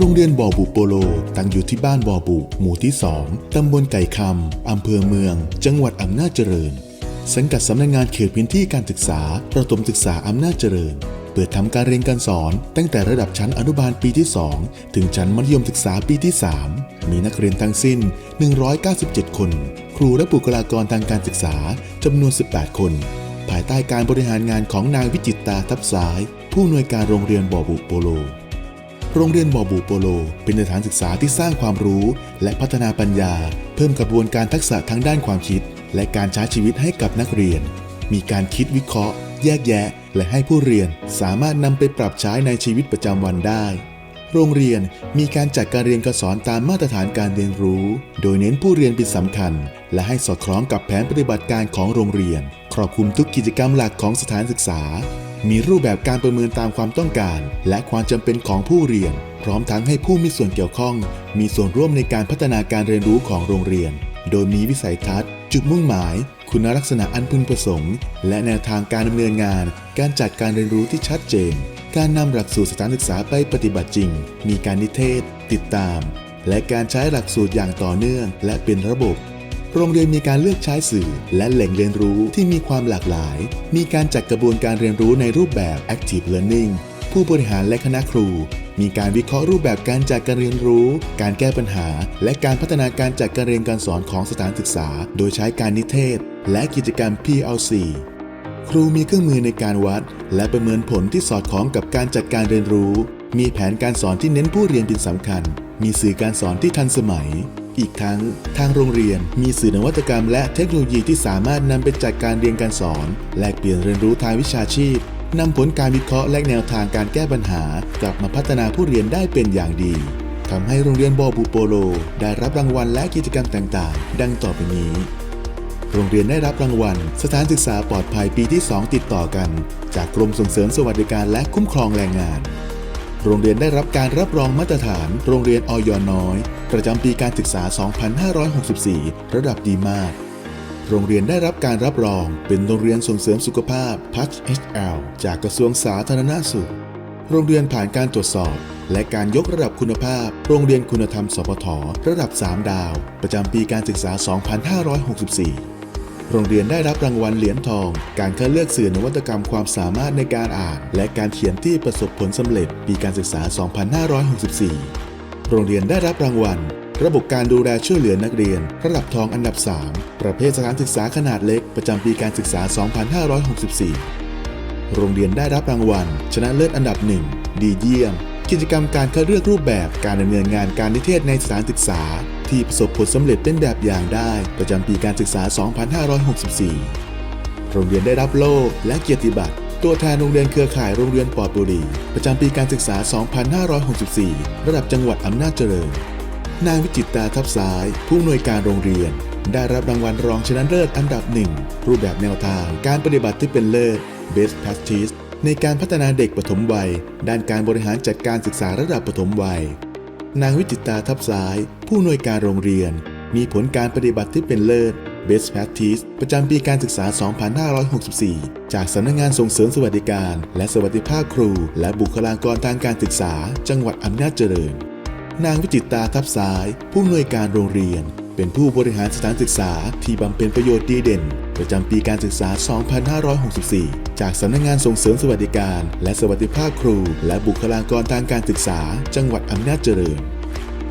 โรงเรียนบ่อบุโปโล ตั้งอยู่ที่บ้านบ่อบุหมู่ที่ 2 ตำบลไก่คำ อำเภอเมือง จังหวัดอำนาจเจริญ สังกัดสำนักงานเขตพื้นที่การศึกษา ประถมศึกษาอำนาจเจริญ เปิดทำการเรียนการสอน ตั้งแต่ระดับชั้นอนุบาลปีที่ 2 ถึงชั้นมัธยมศึกษาปีที่ 3 มีนักเรียนทั้งสิ้น 197 คน ครูและบุคลากรทางการศึกษาจำนวน 18 คน ภายใต้การบริหารงานของนางวิจิตตาทับซ้าย ผู้อำนวยการโรงเรียนบ่อบุโปโล โรงเรียนบอบูโปโล เป็นสถานศึกษาที่สร้างความรู้ และพัฒนาปัญญา เพิ่มกระบวนการทักษะทางด้านความคิด และการใช้ชีวิตให้กับนักเรียน มีการคิดวิเคราะห์ แยกแยะ และให้ผู้เรียนสามารถนำไปปรับใช้ในชีวิตประจำวันได้โรงเรียนมีการจัดการเรียนการสอนตามมาตรฐานการเรียนรู้ โดยเน้นผู้เรียนเป็นสำคัญ และให้สอดคล้องกับแผนปฏิบัติการของโรงเรียน ครอบคลุมทุกกิจกรรมหลักของสถานศึกษา มีรูปแบบการประเมินตามความต้องการ และความจำเป็นของผู้เรียน พร้อมทั้งให้ผู้มีส่วนเกี่ยวข้อง มีส่วนร่วมในการพัฒนาการเรียนรู้ของโรงเรียน โดยมีวิสัยทัศน์ จุดมุ่งหมาย คุณลักษณะอันพึงประสงค์ และแนวทางการดำเนินงาน การจัดการเรียนรู้ที่ชัดเจน การนำหลักสูตรสถานศึกษาไปปฏิบัติจริง มีการนิเทศ ติดตาม และการใช้หลักสูตรอย่างต่อเนื่อง และเป็นระบบ โรงเรียนมีการเลือกใช้สื่อ และแหล่งเรียนรู้ที่มีความหลากหลาย มีการจัดกระบวนการเรียนรู้ในรูปแบบ Active Learning ผู้บริหารและคณะครู มีการวิเคราะห์รูปแบบการจัดการเรียนรู้ การแก้ปัญหา และการพัฒนาการจัดการเรียนการสอนของสถานศึกษา โดยใช้การนิเทศ และกิจกรรม PLC ครูมีเครื่องมือในการวัด และประเมินผลที่สอดคล้องกับการจัดการเรียนรู้ มีแผนการสอนที่เน้นผู้เรียนเป็นสำคัญ มีสื่อการสอนที่ทันสมัย อีกทั้ง ทางโรงเรียนมีสื่อนวัตกรรมและเทคโนโลยีที่สามารถนำไปจัดการเรียนการสอน แลกเปลี่ยนเรียนรู้ทางวิชาชีพนำผลการวิเคราะห์และแนวทางการแก้ปัญหา กลับมาพัฒนาผู้เรียนได้เป็นอย่างดีทำให้โรงเรียนบอบูโปโล ได้รับรางวัลและกิจกรรมต่างๆ ดังต่อไปนี้ โรงเรียนได้รับรางวัล สถานศึกษาปลอดภัยปีที่ 2 ติดต่อกัน จากกรมส่งเสริมสวัสดิการและคุ้มครองแรงงาน โรงเรียนได้รับการรับรองมาตรฐาน โรงเรียนอยน้อย ประจำปีการศึกษา 2564 ระดับดีมาก โรงเรียนได้รับการรับรองเป็นโรงเรียนส่งเสริมสุขภาพ PACH HL จากกระทรวงสาธารณสุข โรงเรียนผ่านการตรวจสอบ และการยกระดับคุณภาพ โรงเรียนคุณธรรม สพทระดับ 3 ดาว ประจำปีการศึกษา 2564 โรงเรียนได้รับรางวัลเหรียญทอง การคัดเลือกสื่อนวัตกรรมความสามารถในการอ่าน และการเขียนที่ประสบผลสำเร็จปีการศึกษา 2564 โรงเรียนได้รับรางวัล ระบบการดูแลช่วยเหลือนักเรียน ระดับทองอันดับ 3 ประเภทสถานศึกษาขนาดเล็กประจำปีการศึกษา 2564 โรงเรียนได้รับรางวัล ชนะเลิศอันดับหนึ่งดีเยี่ยม กิจกรรมการคัดเลือกรูปแบบการดำเนินงานการนิเทศในสถานศึกษา ที่ประสบผลสำเร็จเป็นแบบอย่างได้ประจำปีการศึกษา 2564 โรงเรียนได้รับโล่และเกียรติบัตร ตัวแทนโรงเรียนเครือข่ายโรงเรียนปอดบุรี ประจำปีการศึกษา 2564 ระดับจังหวัดอำนาจเจริญ นางวิจิตตาทับซ้าย ผู้อำนวยการโรงเรียน ได้รับรางวัลรองชนะเลิศอันดับหนึ่งรูปแบบแนวทางการปฏิบัติที่เป็นเลิศ Best Practice ในการพัฒนาเด็กปฐมวัย ด้านการบริหารจัดการศึกษาระดับปฐมวัย นางวิจิตาทับสาย ผู้นวยการโรงเรียน มีผลการปฏิบัติที่เป็นเลิศ Best Practice ประจำปีการศึกษา 2564 จากสำนักงงานส่งเสริมสวัสดิการ และสวัสดิภาพครู และบุคลากรทางการศึกษา จังหวัดอำนาจเจริญ นางวิจิตาทับสาย ผู้นวยการโรงเรียน เป็นผู้บริหารสถานศึกษาที่บำเพ็ญประโยชน์ดีเด่น ประจำปีการศึกษา 2564 จากสำนักงงานส่งเสริมสวัสดิการ และสวัสดิภาพครู และบุคลากรทางการศึกษา จังหวัดอำนาจเจริญ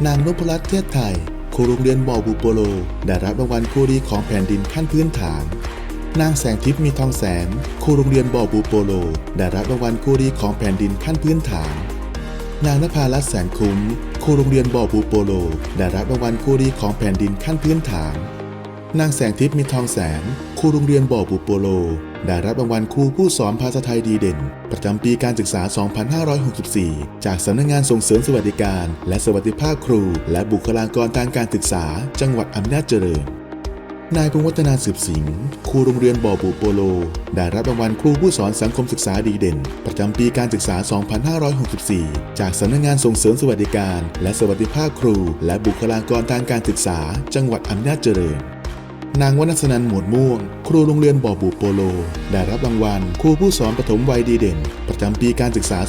นางนพรัตน์เทศไทยครูโรงเรียนบ่อบูโปโล ได้รับรางวัลครูดีของแผ่นดินขั้นพื้นฐาน นางแสงทิพย์มีทองแสนครูโรงเรียนบ่อบูโปโล ได้รับรางวัลครูดีของแผ่นดินขั้นพื้นฐาน นางนภารัตน์แสงคุ้ม ครูโรงเรียนบ่อบูโปโล ได้รับรางวัลครูดีของแผ่นดินขั้นพื้นฐาน นางแสงทิพย์มีทองแสนครูโรงเรียนบ่อบูโปโล ได้รับรางวัลครูผู้สอนภาษาไทยดีเด่น ประจำปีการศึกษา 2564 จากสำนักงานส่งเสริมสวัสดิการ และสวัสดิภาพครู และบุคลากรทางการศึกษา จังหวัดอำนาจเจริญ นายพงวัฒนาสืบสิงห์ครูโรงเรียนบ่อบูโปโล ได้รับรางวัลครูผู้สอนสังคมศึกษาดีเด่น ประจำปีการศึกษา 2564 จากสำนักงานส่งเสริมสวัสดิการ และสวัสดิภาพครู และบุคลากรทางการศึกษา จังหวัดอำนาจเจริญนางวนัสนันหมวดม่วง ครูโรงเรียนบ่อบุโปโล ได้รับรางวัล ครูผู้สอนปฐมวัยดีเด่น ประจำปีการศึกษา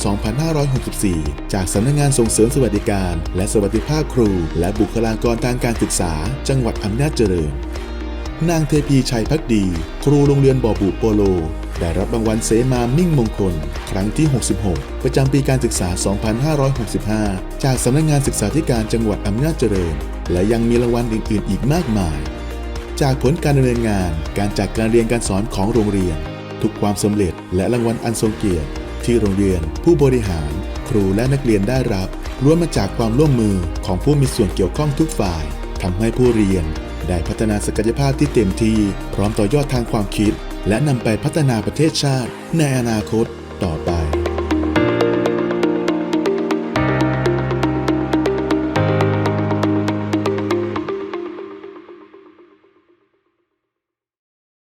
2564 จากสำนักงานส่งเสริมสวัสดิการ และสวัสดิภาพครู และบุคลากรทางการศึกษา จังหวัดอำนาจเจริญ นางเทพีชัยพักดี ครูโรงเรียนบ่อบุโปโล ได้รับรางวัลเสมามิ่งมงคล ครั้งที่ 66 ประจำปีการศึกษา 2565 จากสำนักงานศึกษาธิการจังหวัดอำนาจเจริญ และยังมีรางวัลอื่น ๆ อีกมากมาย จากผลการดำเนินงาน การจัดการเรียนการสอนของโรงเรียน ทุกความสำเร็จและรางวัลอันทรงเกียรติ ที่โรงเรียน ผู้บริหาร ครูและนักเรียนได้รับล้วนมาจากความร่วมมือของผู้มีส่วนเกี่ยวข้องทุกฝ่ายทำให้ผู้เรียน ได้พัฒนาศักยภาพที่เต็มที่ พร้อมต่อยอดทางความคิด และนำไปพัฒนาประเทศชาติ ในอนาคตต่อไป